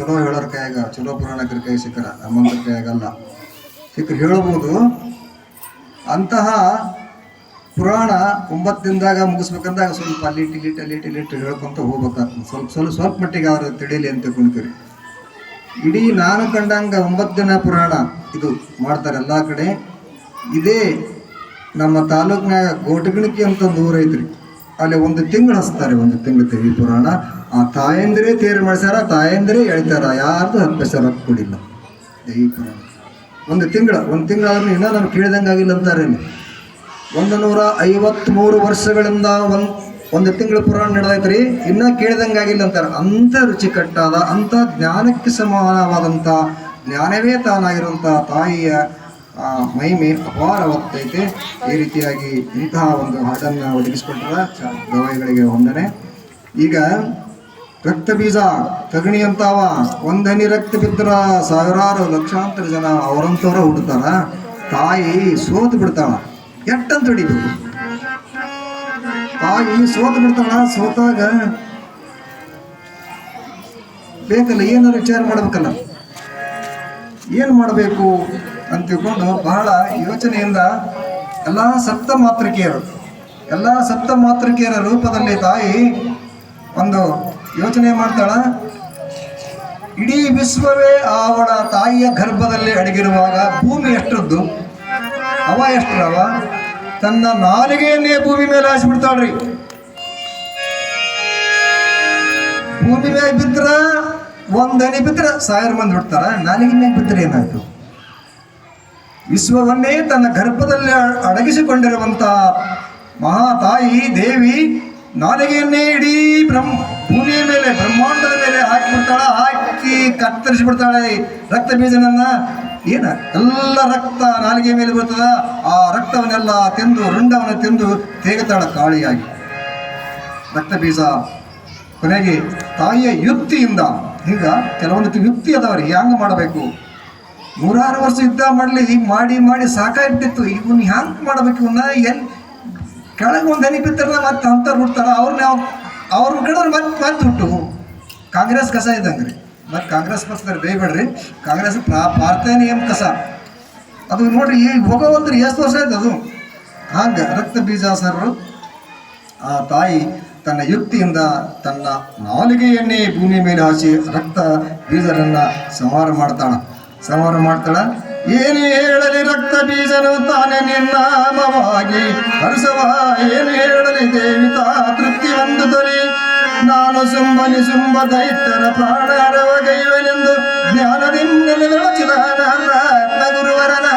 ಚಲೋ ಹೇಳೋರ ಕೈಯಾಗ, ಚಲೋ ಪುರಾಣಕರ ಕೈ ಸಿಕ್ಕರ, ನಮ್ಮಂದ್ರ ಕೈಯಾಗಲ್ಲ. ಸಿಕ್ಕರು ಹೇಳ್ಬೋದು, ಅಂತಹ ಪುರಾಣ ಒಂಬತ್ತು ದಿನದಾಗ ಮುಗಿಸ್ಬೇಕಂದಾಗ ಸ್ವಲ್ಪ ಅಲ್ಲಿ ಇಟ್ಟು ಇಟ್ಟು ಅಲ್ಲಿ ಇಟ್ಟು ಇಲ್ಲಿ ಇಟ್ಟು ಹೇಳ್ಕೊಂತ ಹೋಗ್ಬೇಕಾಗ್ತದೆ. ಸ್ವಲ್ಪ ಸ್ವಲ್ಪ ಸ್ವಲ್ಪ ಮಟ್ಟಿಗೆ ಅವರು ತಿಳಿಯಲಿ ಅಂತ ತಿಳ್ಕೊಂತೀರಿ. ಇಡೀ ನಾನು ಕಂಡಂಗ ಒಂಬತ್ತು ದಿನ ಪುರಾಣ ಇದು ಮಾಡ್ತಾರೆ ಎಲ್ಲ ಕಡೆ. ಇದೇ ನಮ್ಮ ತಾಲೂಕಿನಾಗ ಗೋಟಗಣಿಕೆ ಅಂತ ಒಂದು ಊರೈತ್ರಿ. ಅಲ್ಲಿ ಒಂದು ತಿಂಗಳು ಹಚ್ತಾರೆ, ಒಂದು ತಿಂಗಳು ತೆಗಿ ಪುರಾಣ. ಆ ತಾಯಂದಿರೇ ತೇರು ಮಾಡಿಸ್ಯಾರ, ತಾಯಂದಿರೇ ಹೇಳ್ತಾರ ಯಾರ್ದು ಹತ್ತು ಪೈಸೆ ಕೊಡಿಲ್ಲ. ಒಂದು ತಿಂಗಳ, ಒಂದು ತಿಂಗಳಾದ್ರೂ ಇನ್ನೂ ನಾನು ಕೇಳಿದಂಗೆ ಆಗಿಲ್ಲ ಅಂತಾರೆ ಒಂದು ನೂರ ಐವತ್ತ್ಮೂರು ವರ್ಷಗಳಿಂದ ಒಂದು ಒಂದು ತಿಂಗಳ ಪುರಾಣ ನಡೆದೈತ್ರಿ, ಇನ್ನೂ ಕೇಳ್ದಂಗೆ ಆಗಿಲ್ಲ ಅಂತಾರೆ. ಅಂಥ ರುಚಿಕಟ್ಟಾದ, ಅಂಥ ಜ್ಞಾನಕ್ಕೆ ಸಮಾನವಾದಂಥ, ಜ್ಞಾನವೇ ತಾನಾಗಿರುವಂಥ ತಾಯಿಯ ಮಹಿಮೆ ಅಪಾರವಾಗ್ತೈತೆ. ಈ ರೀತಿಯಾಗಿ ಇಂತಹ ಒಂದು ಹಾಡನ್ನು ಒದಗಿಸ್ಕೊಟ್ರ ಗವಾಯಿಗಳಿಗೆ ವಂದನೆ. ಈಗ ರಕ್ತ ಬೀಜ ತಗಣಿ ಅಂತಾವ ಒಂದನಿ ರಕ್ತ ಬಿದ್ದರ ಸಾವಿರಾರು ಲಕ್ಷಾಂತರ ಜನ ಅವರಂತವ್ರ ಹುಡ್ತಾರ ತಾಯಿ ಸೋತು ಬಿಡ್ತಾಳ. ಎಟ್ಟಂತ ಹೊಡಿಬೇಕು ತಾಯಿ ಸೋತು ಬಿಡ್ತಾಳ, ಸೋತಾಗ ಬೇಕಲ್ಲ, ಏನಾರು ವಿಚಾರ ಮಾಡ್ಬೇಕಲ್ಲ. ಏನು ಮಾಡಬೇಕು ಅಂತ ತಿಳ್ಕೊಂಡು ಬಹಳ ಯೋಚನೆಯಿಂದ ಎಲ್ಲ ಸಪ್ತ ಮಾತೃಕೆಯರು ಎಲ್ಲ ಸಪ್ತ ಮಾತೃಕೆಯರ ರೂಪದಲ್ಲಿ ತಾಯಿ ಒಂದು ಯೋಚನೆ ಮಾಡ್ತಾಳ. ಇಡೀ ವಿಶ್ವವೇ ಅವಳ ತಾಯಿಯ ಗರ್ಭದಲ್ಲಿ ಅಡಗಿರುವಾಗ ಭೂಮಿ ಎಷ್ಟರದ್ದು? ಅವ ಎಷ್ಟರವ? ತನ್ನ ನಾಲಿಗೆಯನ್ನೇ ಭೂಮಿ ಮೇಲೆ ಹಾಸಿಬಿಡ್ತಾಳ್ರಿ ಭೂಮಿ ಮೇಲೆ ಬಿದ್ರ ಒಂದನಿ ಬಿದ್ರ, ಸಾವಿರ ಮಂದಿ ಬಿಡ್ತಾರ ನಾಲಿಗೆ ಮೇಲೆ ಬಿದ್ದರೆ ಏನಾಯ್ತು? ವಿಶ್ವವನ್ನೇ ತನ್ನ ಗರ್ಭದಲ್ಲಿ ಅ- ಅಡಗಿಸಿಕೊಂಡಿರುವಂತ ಮಹಾತಾಯಿ ದೇವಿ ನಾಲಿಗೆಯನ್ನೇ ಇಡೀ ಬ್ರಹ್ಮ ಹಾಕಿ ಕತ್ತರಿಸಿ ಬಿಡ್ತಾಳೆ ರಕ್ತ ಬೀಜನನ್ನ ಏನ? ಎಲ್ಲ ರಕ್ತ ನಾಲಿಗೆ ಮೇಲೆ ಬರ್ತದ ಆ ರಕ್ತವನ್ನೆಲ್ಲ ತಿಂದು, ರುಂಡವನ್ನು ತಿಂದು ತೇಗುತ್ತಾಳ ಕಾಳಿಯಾಗಿ. ರಕ್ತ ಬೀಜ ಕೊನೆಗೆ ತಾಯಿಯ ಯುಕ್ತಿಯಿಂದ, ಈಗ ಕೆಲವೊಂದು ಯುಕ್ತಿ ಅದಾವ್ರಿ ಹ್ಯಾಂಗ ಮಾಡಬೇಕು. ನೂರಾರು ವರ್ಷ ಯುದ್ಧ ಮಾಡಲಿ, ಹೀಗೆ ಮಾಡಿ ಮಾಡಿ ಸಾಕಾಗ್ಬಿಟ್ಟಿತ್ತು ಇವನ್ ಹ್ಯಾಂಗ ಮಾಡಬೇಕು ಇವನ್ನ ಎಲ್ಲಿ ಕೆಳಗೆ ಒಂದು ಹನಿ ಮತ್ತೆ ಅಂತ ಹುಡ್ತಾರ ಅವ್ರನ್ನ ಅವ್ರ ಕಡೆ ಮತ್ತೆ ಮತ್ತೆ ಹುಟ್ಟು ಕಾಂಗ್ರೆಸ್ ಕಸ ಇದ್ದಂಗೆ ರೀ ಮತ್ತೆ ಕಾಂಗ್ರೆಸ್ ಪಕ್ಷದವ್ರು ಬೇಯಬೇಡ್ರಿ. ಕಾಂಗ್ರೆಸ್ ಪ್ರಾ- ಭಾರತೀಯ ನಿಯಮ ಕಸ. ಅದು ನೋಡ್ರಿ, ಈ ಹೋಗೋ ಅಂದ್ರೆ ಎಷ್ಟು ವರ್ಷ ಆಯ್ತು ಅದು? ಹಂಗೆ ರಕ್ತ ಬೀಜ ಸರ್ರು ಆ ತಾಯಿ ತನ್ನ ಯುಕ್ತಿಯಿಂದ ತನ್ನ ನಾಲಿಗೆಯನ್ನೇ ಭೂಮಿ ಮೇಲೆ ಹಾಸಿ ರಕ್ತ ಬೀಜರನ್ನ ಸಂಹಾರ ಮಾಡ್ತಾಳ. ಸಂಹಾರ ಮಾಡ್ತಾಳ. ಏನು ಹೇಳಲಿ ರಕ್ತ ಬೀಜನು ತಾನೇ ನಿನ್ನಾಮವಾಗಿ ಹರಿಸವ. ಏನು ಹೇಳಲಿ ದೇವಿತಾ ತೃಪ್ತಿ ಶುಂಭ ನಿಶುಂಭ ದೈತ್ಯರ ಪ್ರಾಣಾರವ ಕೈವನೆಂದು ಜ್ಞಾನದಿಂದಲೇ ಚಿದಾನ ಗುರುವರನ